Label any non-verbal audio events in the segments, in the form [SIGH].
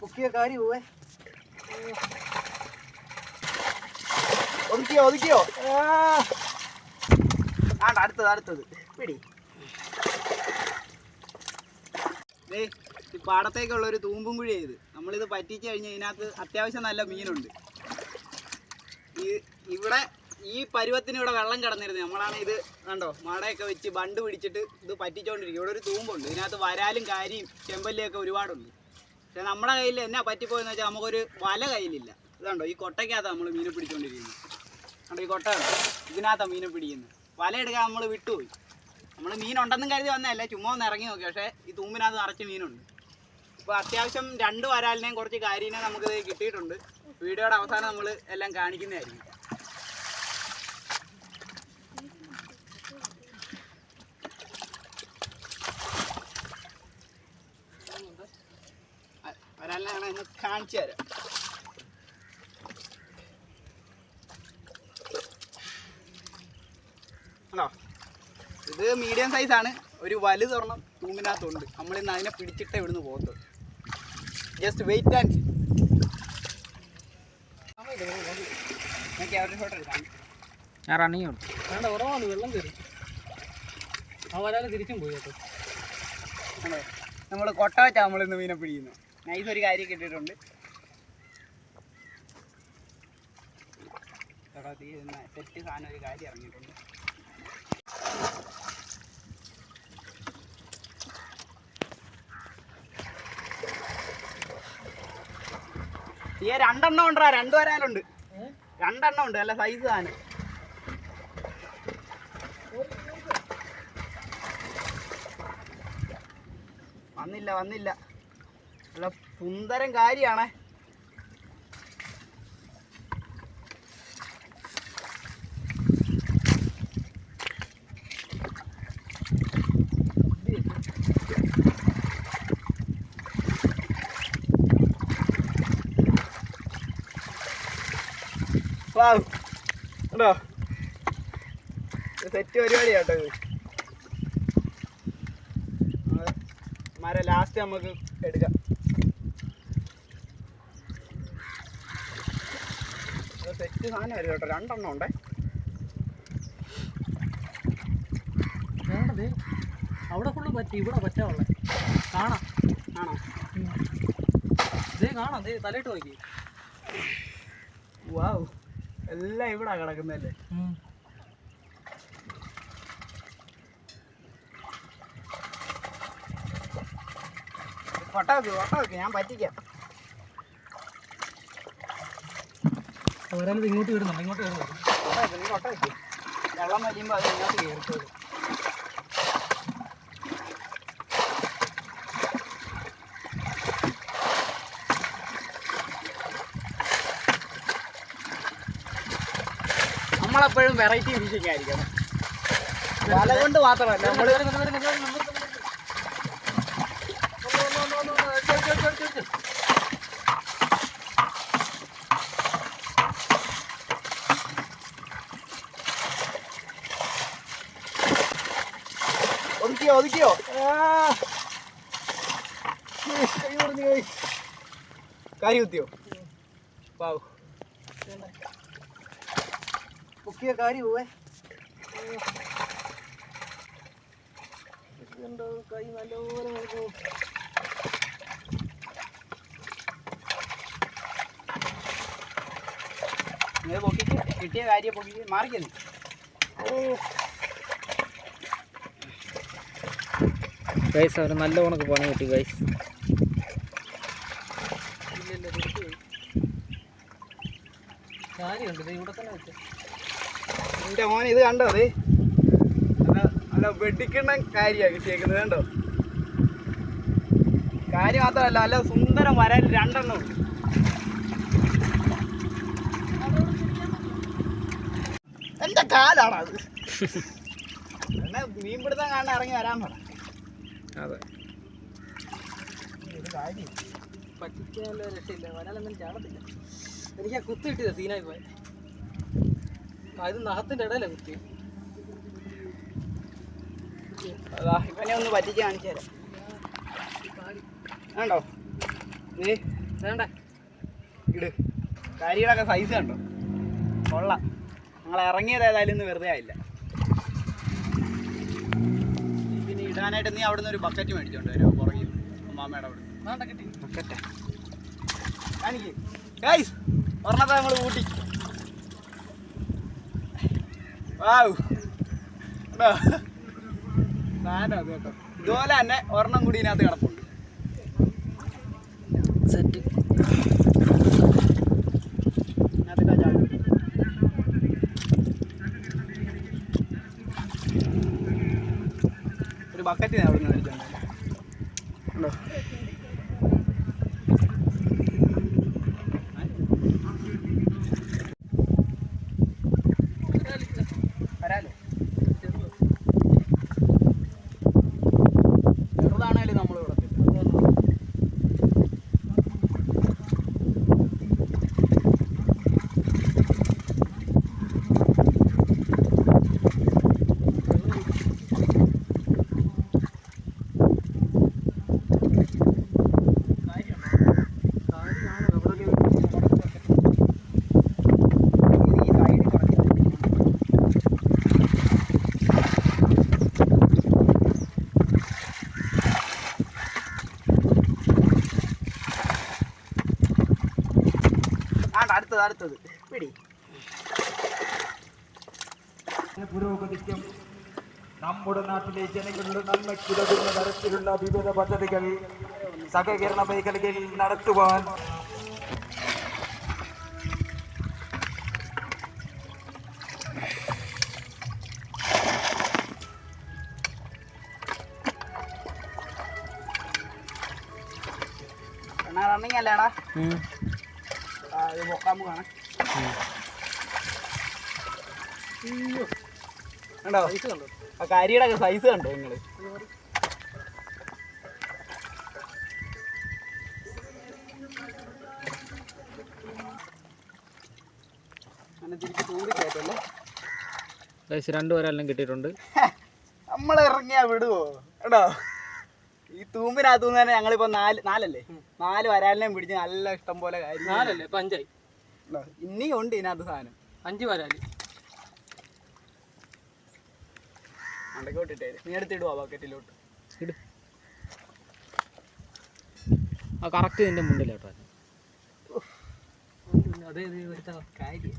പൊക്കിയ കാര്യം പോവേ ഒതുക്കിയോ ഒതുക്കിയോ? ആണ്ട അടുത്തത് അടുത്തത്. പിടി. ഈ പാടത്തേക്കുള്ള ഒരു തൂമ്പും കുഴി ചെയ്ത് നമ്മളിത് പറ്റിച്ച് കഴിഞ്ഞാൽ ഇതിനകത്ത് അത്യാവശ്യം നല്ല മീനുണ്ട്. ഈ ഇവിടെ ഈ പരുവത്തിന് ഇവിടെ വെള്ളം കിടന്നിരുന്നു. നമ്മളാണ് ഇത് കണ്ടോ മടയൊക്കെ വെച്ച് ബണ്ട് പിടിച്ചിട്ട് ഇത് പറ്റിച്ചോണ്ടിരിക്കും ഇവിടെ ഒരു തൂമ്പുണ്ട്. ഇതിനകത്ത് വരാലും കാരിയും ചെമ്പല്ലിയൊക്കെ ഒരുപാടുണ്ട്. പക്ഷെ നമ്മുടെ കയ്യിൽ എന്നാ പറ്റിപ്പോയെന്ന് വെച്ചാൽ നമുക്കൊരു വല കയ്യിലില്ല. ഇതുണ്ടോ ഈ കൊട്ടയ്ക്കകത്താണ് നമ്മൾ മീനെ പിടിച്ചോണ്ടിരിക്കുന്നത് കണ്ടോ ഈ കൊട്ട ഇതിനകത്താണ് മീനെ പിടിക്കുന്നത് വല എടുക്കാൻ നമ്മൾ വിട്ടുപോയി. നമ്മൾ മീനുണ്ടെന്നും കരുതി വന്നതല്ല ചുമ്മാ ഒന്ന് ഇറങ്ങി നോക്കി. പക്ഷേ ഈ തൂമ്പിനകത്ത് നിറച്ച് മീനുണ്ട്. ഇപ്പോൾ അത്യാവശ്യം രണ്ട് വരാലിനെയും കുറച്ച് കാര്യനെയും നമുക്ക് കിട്ടിയിട്ടുണ്ട്. വീഡിയോയുടെ അവസാനം നമ്മൾ എല്ലാം കാണിക്കുന്നതായിരിക്കും. കാണിച്ചു തരാം. ആണോ ഇത് മീഡിയം സൈസാണ് ഒരു വലുതൊരെണ്ണം തൂമ്പിനകത്തുണ്ട്. നമ്മളിന്ന് അതിനെ പിടിച്ചിട്ടേ ഇവിടുന്ന് പോകത്തുള്ളൂ. ജസ്റ്റ് വെയിറ്റ് ആൻഡ് സീ ഞാൻ റണ്ണിങ് വേണ്ട ഉറവാണ് വെള്ളം കയറി. ആ വരാതെ തിരിച്ചും പോയി കേട്ടോ. നമ്മൾ കൊട്ട നമ്മളിന്ന് മീനെ പിടിക്കുന്നത് നൈസ് ഒരു കാര്യം കിട്ടിയിട്ടുണ്ട് സെറ്റ് സാധനം ഒരു കാര്യം ഇറങ്ങിയിട്ടുണ്ട്. ഈ രണ്ടെണ്ണം ഉണ്ടാ രണ്ടു വരാലുണ്ട് രണ്ടെണ്ണം ഉണ്ട് അല്ല സൈസ് സാധനം. വന്നില്ല വന്നില്ല. നല്ല സുന്ദരം കാര്യമാണ് കേട്ടോ സെറ്റ് പരിപാടി കേട്ടോ ഇത് മരം ലാസ്റ്റ് നമുക്ക് എടുക്കാം. സെറ്റ് സാധനം വരും കേട്ടോ. രണ്ടെണ്ണം ഉണ്ടേ. വേണ്ടത്. അവിടെ ഫുള്ള് പറ്റി ഇവിടെ പറ്റാവുള്ള കാണാം. ആണോ? ദേ കാണാം. ദേ തലയിട്ട് നോക്കി. വാവ് എല്ലാം ഇവിടെ കിടക്കുന്നല്ലേ വട്ടാക്കി വട്ടാക്കി ഞാൻ പറ്റിക്കാം. വരാനത് ഇങ്ങോട്ട് വരുന്നുണ്ട് ഇങ്ങോട്ട് കൊട്ട വെള്ളം വലിയുമ്പോൾ അത് ഇങ്ങോട്ട് കയറിക്കോളും. നമ്മളെപ്പോഴും വെറൈറ്റി ഫിഷിംഗ് ആയിരിക്കണം. വല കൊണ്ട് മാത്രമല്ല നമ്മൾ ഒതുക്കിയോ കൈ പറഞ്ഞു കൈ. കരി കുത്തിയോ? പാവു പൊക്കിയ കാരി പോവേ കൈ നല്ലപോലെ നോക്കൂ. ഇത് പൊക്കിക്ക് കിട്ടിയ കാര്യം പൊക്കിക്ക് മാറിക്കുന്നു ഗൈസ് അവർ നല്ല കണക്ക് പണി കിട്ടി ഗൈസ് എന്റെ മോൻ ഇത് കണ്ടോ അത് നല്ല നല്ല വെടിക്കണ കാര്യമാണ് കിട്ടിയേക്കുന്നത് കണ്ടോ? കാര്യം മാത്രമല്ല നല്ല സുന്ദരം വരാൻ രണ്ടെണ്ണം എന്റെ കാലാണ് അത്? [LAUGHS] എന്നാ മീൻപിടുത്തം കാണാൻ ഇറങ്ങി വരാൻ പറ. അതെ. ഇത് എനിക്ക് ആ കുത്തി കിട്ടിയത് സീനായി പോയി. ആ നഹത്തിന്റെ ഇടയിലെ കുത്തി ഇവനെ ഒന്ന് പറ്റിച്ച് കാണിച്ചു കണ്ടോ? നീ വേണ്ടേ ഇട്. കാര്യങ്ങളൊക്കെ സൈസ് കണ്ടോ? കൊള്ളാം. ഞങ്ങൾ ഇറങ്ങിയത് ഏതായാലും ഇന്ന് വെറുതെ ആയില്ല. ഇടാനായിട്ട് നീ അവിടെ നിന്ന് ഒരു ബക്കറ്റ് മേടിച്ചോണ്ട് വരുമോ പുറകിൽ. അമ്മാമ്മയുടെ അവിടെ. ബക്കറ്റ് കാണിക്ക്. ഗൈസ് ഒരെണ്ണത്തെ നമ്മൾ കൂട്ടി വാവ് കണ്ടോ? സാധനം അത് കേട്ടോ. ഇതുപോലെ തന്നെ ഒരെണ്ണം കൂടി ഇതിനകത്ത് കിടപ്പുണ്ട്. സെറ്റ് ബക്കറ്റ് അവിടെ നിന്ന് മേടിച്ചോണ്ട് ഉണ്ടോ വരാലോ ചെറുതാണേലും നമ്മൾ വിടത്തില്ല ഈ സൈഡിൽ കുറച്ച് ആണ്ട് അടുത്തത്. അടുത്തത് പിടി പുരോഗതിക്കും നമ്മുടെ നാട്ടിലെ ജനങ്ങളുടെ നന്മയ്ക്കുതകുന്ന തരത്തിലുള്ള വിവിധ പദ്ധതികൾ സഹകരണ മേഖലയിൽ നടത്തുവാൻ എന്നാ റണ്ണിങ് അല്ലേടാ ആ ഇത് പൊക്കാൻ പോവാണ് കണ്ടോ? സൈസ് കണ്ടോ? ആ കരിയുടെ ഒക്കെ സൈസ് കണ്ടോ നിങ്ങൾ? രണ്ടുപേരെല്ലാം കിട്ടിയിട്ടുണ്ട്. നമ്മൾ ഇറങ്ങിയാ വിടുവോ? കേട്ടോ ഈ തൂമ്പിനകത്തു നിന്ന് തന്നെ ഞങ്ങളിപ്പോ നാല് നാലല്ലേ? നാല് വരാലിനെയും പിടിച്ച് നല്ല ഇഷ്ടം പോലെ നാലല്ലേ? ഇപ്പൊ അഞ്ചായി? ഇനിയും ഉണ്ട് ഇതിനകത്ത് സാധനം. അഞ്ച് വരാൽ. അണ്ടക്കോട്ടിട്ടേ നീ എടുത്തിടുവാ ബക്കറ്റിലോട്ട്? ഇട്. ആ കറക്റ്റ് നിന്റെ മുണ്ടിലോട്ടോ അതേ. എടുത്ത കാര്യം.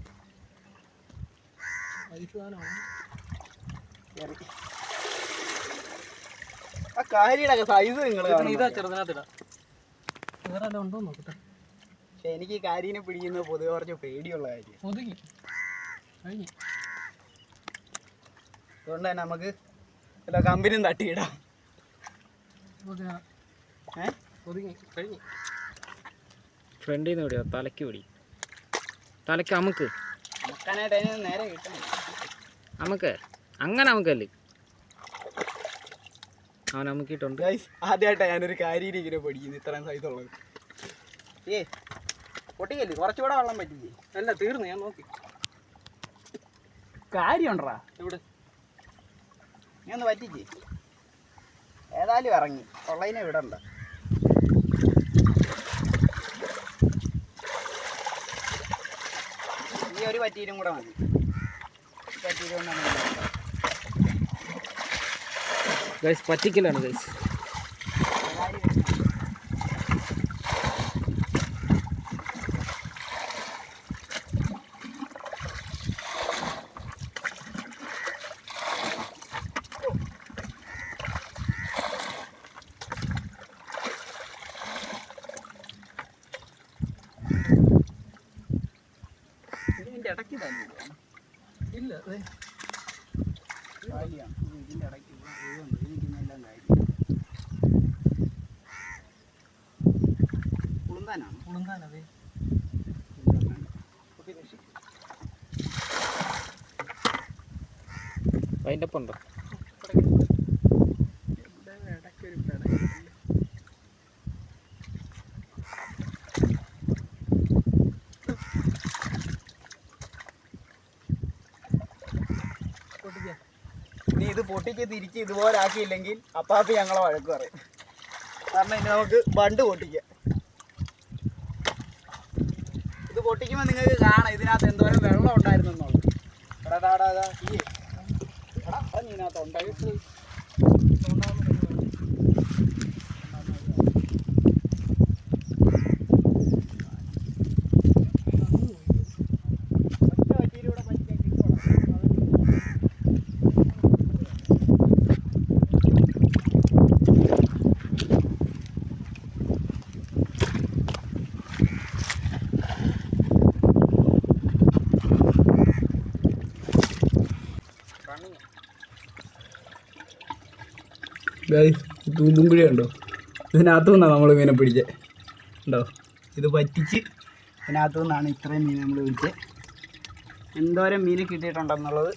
ആ കാരിയുടെ ഒക്കെ സൈസ് നിങ്ങൾ ഇതാ ചെറുതിനകത്തിടാ. വേറെ എല്ലാം ഉണ്ടോ നോക്കട്ടെ. പക്ഷെ എനിക്ക് ഈ കാരീനെ പിടിക്കുന്നത് പൊതുവെ കുറച്ച് പേടിയുള്ള കാര്യം. ഒതുങ്ങി. കഴിഞ്ഞു. അതുകൊണ്ട് തന്നെ നമുക്ക് വല്ല കമ്പനിയും തട്ടിയിടാം. ഒതുങ്ങി. കഴിഞ്ഞു. ഫ്രണ്ടിൽ നിന്ന് പിടിയോ തലയ്ക്ക് പിടി. തലയ്ക്ക് അമുക്ക്. നമുക്കാനായിട്ട് അതിന് നേരെ അമുക്ക്. അങ്ങനെ അമുക്കല്ലേ? അവൻ അമുക്കിയിട്ടുണ്ട് ആദ്യമായിട്ടാണ് ഞാനൊരു കാര്യം ഇങ്ങനെ പഠിക്കുന്നു. ഇത്രയും സൈസ് ഉള്ളത്. ഏ പൊട്ടിക്കല്ലേ? കുറച്ചുകൂടെ വെള്ളം പറ്റില്ലേ? അല്ല തീർന്നു. ഞാൻ നോക്കി. കാര്യമുണ്ടാ ഇവിടെ നീ ഒന്ന് പറ്റിച്ചേ ഏതായാലും ഇറങ്ങി. ഉള്ളതിനെ വിടണ്ട. ഈ ഒരു പറ്റീരും കൂടെ മതി. പറ്റീരും കൊണ്ടാണ്. ഗൈസ് പറ്റിക്കലാണ് ഗൈസ്. ഇടയ്ക്ക് തന്നെ ഇല്ല അതെ കാലിയാണ്. ഇടയ്ക്ക് ഇവിടെ കാര്യം. അതിന്റെ ഒപ്പം ഉണ്ടോ ഇടയ്ക്കൊരു പിടയുണ്ട്. പൊട്ടിക്കാം നീ ഇത് പൊട്ടിച്ച് തിരിച്ച് ഇതുപോലെ ആക്കിയില്ലെങ്കിൽ അപ്പാപ്പി ഞങ്ങളെ വഴക്ക് പറയും. കാരണം ഇനി നമുക്ക് ബണ്ട് പൊട്ടിക്കാം. ഇത് പൊട്ടിക്കുമ്പോൾ നിങ്ങൾക്ക് കാണാം ഇതിനകത്ത് എന്തോരം വെള്ളം ഉണ്ടായിരുന്നു എന്നുള്ളത് എടാ ഈ എടാ ഉണ്ടായിട്ട് തൂമ്പും കുഴി ഉണ്ടോ? ഇതിനകത്തു നിന്നാണ് നമ്മൾ മീനെ പിടിച്ചത് ഉണ്ടോ? ഇത് പറ്റിച്ച് ഇതിനകത്തു നിന്നാണ് ഇത്രയും മീൻ നമ്മൾ പിടിച്ചത് എന്തോരം മീൻ കിട്ടിയിട്ടുണ്ടെന്നുള്ളത്.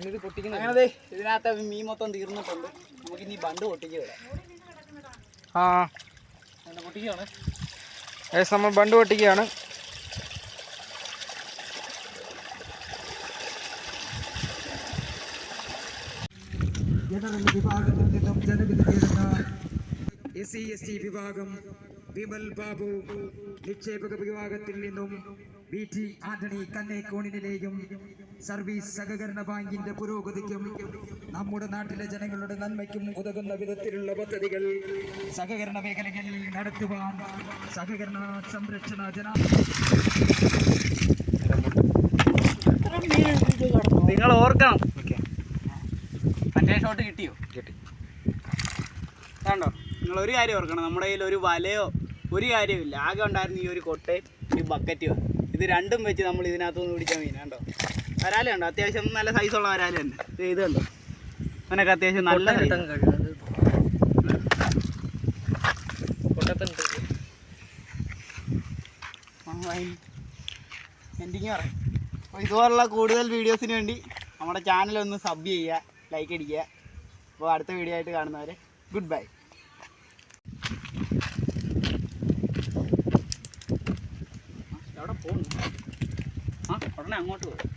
ഇത് പൊട്ടിക്കുന്ന അങ്ങനെ ഇതിനകത്ത് മീൻ മൊത്തം തീർന്നിട്ടുണ്ട്. നമുക്ക് ഇനി ബണ്ട് പൊട്ടിക്കുക ആ. പൊട്ടിക്കുകയാണ് നമ്മൾ ബണ്ട് പൊട്ടിക്കുകയാണ് ജനറൽ വിഭാഗത്തിൽ നിന്നും ജനവിധി നേടുന്ന എസ് സി എസ് ടി വിഭാഗം വിമൽ ബാബു നിക്ഷേപക വിഭാഗത്തിൽ നിന്നും വി ടി ആന്റണി കന്നേക്കോണിനിലെയും സർവീസ് സഹകരണ ബാങ്കിന്റെ പുരോഗതിക്കും നമ്മുടെ നാട്ടിലെ ജനങ്ങളുടെ നന്മയ്ക്കും ഉതകുന്ന വിധത്തിലുള്ള പദ്ധതികൾ സഹകരണ മേഖലകളിൽ നടത്തുവാൻ സഹകരണ സംരക്ഷണ ജനാ നിങ്ങൾ ഓർക്കണം. ഷോട്ട് കിട്ടിയോ? കിട്ടി. കണ്ടോ? നിങ്ങൾ ഒരു കാര്യം ഓർക്കണം. നമ്മുടെ കയ്യിൽ ഒരു വലയോ ഒരു കാര്യമില്ല ആകെ ഉണ്ടായിരുന്ന ഈ ഒരു കൊട്ടയും ഈ ബക്കറ്റും ഇത് രണ്ടും വെച്ച് നമ്മൾ ഇതിനകത്തുനിന്ന് പിടിച്ച മീൻ കണ്ടോ? വരാല ഉണ്ടോ അത്യാവശ്യം നല്ല സൈസുള്ള വരാല തന്നെ. ഇത് ഇത് കണ്ടോ? അവനൊക്കെ അത്യാവശ്യം നല്ല എൻഡിങ് പറയാം അപ്പോൾ ഇതുപോലുള്ള കൂടുതൽ വീഡിയോസിന് വേണ്ടി നമ്മുടെ ചാനൽ ഒന്ന് സബ് ചെയ്യുക. ലൈക്ക് അടിക്കുക. അപ്പോൾ അടുത്ത വീഡിയോ ആയിട്ട് കാണുന്നവരെ ഗുഡ് ബൈ എവിടെ പോകുന്നു ആ ഉടനെ അങ്ങോട്ട് പോകും